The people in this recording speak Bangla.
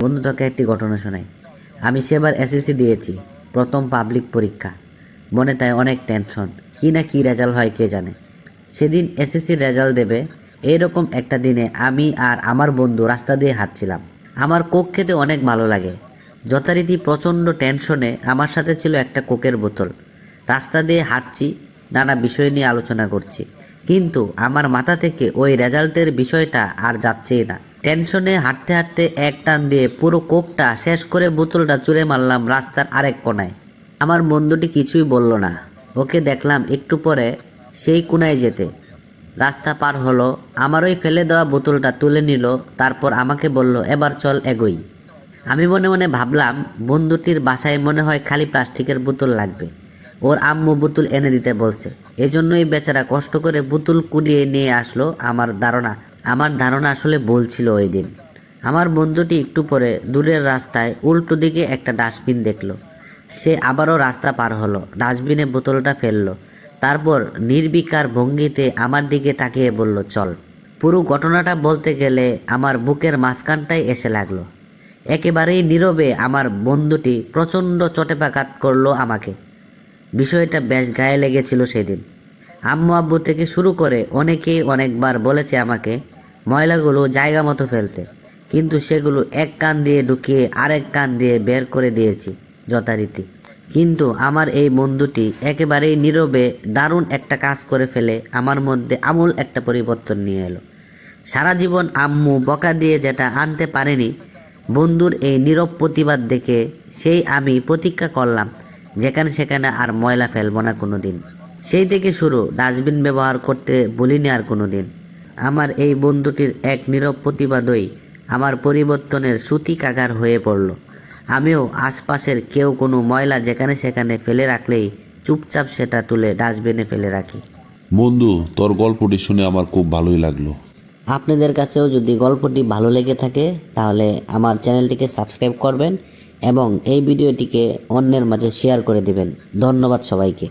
বন্ধু তোকে একটি ঘটনা শোনাই। আমি সেবার এসএসসি দিয়েছি, প্রথম পাবলিক পরীক্ষা। মনে তাই অনেক টেনশন কি না কি রেজাল্ট হয় কে জানে। সেদিন এসএসসি রেজাল্ট দেবে, এইরকম একটা দিনে আমি আর আমার বন্ধু রাস্তা দিয়ে হাঁটছিলাম। আমার কোক খেতে অনেক ভালো লাগে। যথারীতি প্রচণ্ড টেনশনে আমার সাথে ছিল একটা কোকের বোতল। রাস্তা দিয়ে হাঁটছি, নানা বিষয় নিয়ে আলোচনা করছি। কিন্তু আমার মাথা থেকে ওই রেজাল্টের বিষয়টা আর যাচ্ছেই না। টেনশনে হাঁটতে হাঁটতে এক টান দিয়ে পুরো কোকটা শেষ করে বোতলটা চুরে মারলাম রাস্তার আরেক কোনায়। আমার বন্ধুটি কিছুই বলল না। ওকে দেখলাম একটু পরে সেই কোনায় যেতে। রাস্তা পার হলো আমার ওই ফেলে দেওয়া বোতলটা তুলে নিল, তারপর আমাকে বলল, এবার চল এগোই। আমি মনে মনে ভাবলাম, বন্ধুটির বাসায় মনে হয় খালি প্লাস্টিকের বোতল লাগবে। ওর আম্মু বোতল এনে দিতে বলছে। এজন্যই বেচারা কষ্ট করে বোতল কুড়িয়ে নিয়ে আসলো আমার ধারণা। আমার ধারণা আসলে বলছিল ওই দিন। আমার বন্ধুটি একটু পরে দূরের রাস্তায় উল্টো দিকে একটা ডাস্টবিন দেখল। সে আবারও রাস্তা পার হলো ডাস্টবিনে বোতলটা ফেলল। তারপর নির্বিকার ভঙ্গিতে আমার দিকে তাকিয়ে বলল, চল। পুরো ঘটনাটা বলতে গেলে আমার বুকের মাঝখানটাই এসে লাগল। একেবারেই নীরবে আমার বন্ধুটি প্রচণ্ড চটেপাঘাত করল আমাকে। বিষয়টা বেশ গায়ে লেগেছিল সেদিন। আম্মু আব্বু থেকে শুরু করে অনেকেই অনেকবার বলেছে আমাকে ময়লাগুলো জায়গা মতো ফেলতে। কিন্তু সেগুলো এক কান দিয়ে ঢুকিয়ে আরেক কান দিয়ে বের করে দিয়েছি যথারীতি। কিন্তু আমার এই বন্ধুটি একেবারেই নীরবে দারুণ একটা কাজ করে ফেলে আমার মধ্যে আমূল একটা পরিবর্তন নিয়ে এলো। সারা জীবন আম্মু বকা দিয়ে যেটা আনতে পারেনি, বন্ধুর এই নীরব প্রতিবাদ দেখে সেই আমি প্রতিজ্ঞা করলাম, যেখানে সেখানে আর ময়লা ফেলব না কোনো দিন সেই থেকে শুরু, ডাস্টবিন ব্যবহার করতে বলিনি আর কোনো দিন আমার এই বন্ধুটির এক নীরব প্রতিবাদই আমার পরিবর্তনের সূতিকাগার হয়ে পড়ল। আমিও আশপাশের কেউ কোনো ময়লা যেখানে সেখানে ফেলে রাখলেই চুপচাপ সেটা তুলে ডাস্টবিনে ফেলে রাখি। বন্ধু তোর গল্পটি শুনে আমার খুব ভালোই লাগল। আপনাদের কাছেও যদি গল্পটি ভালো লেগে থাকে তাহলে আমার চ্যানেলটিকে সাবস্ক্রাইব করবেন এবং এই ভিডিওটিকে অন্যের মাঝে শেয়ার করে দিবেন। ধন্যবাদ সবাইকে।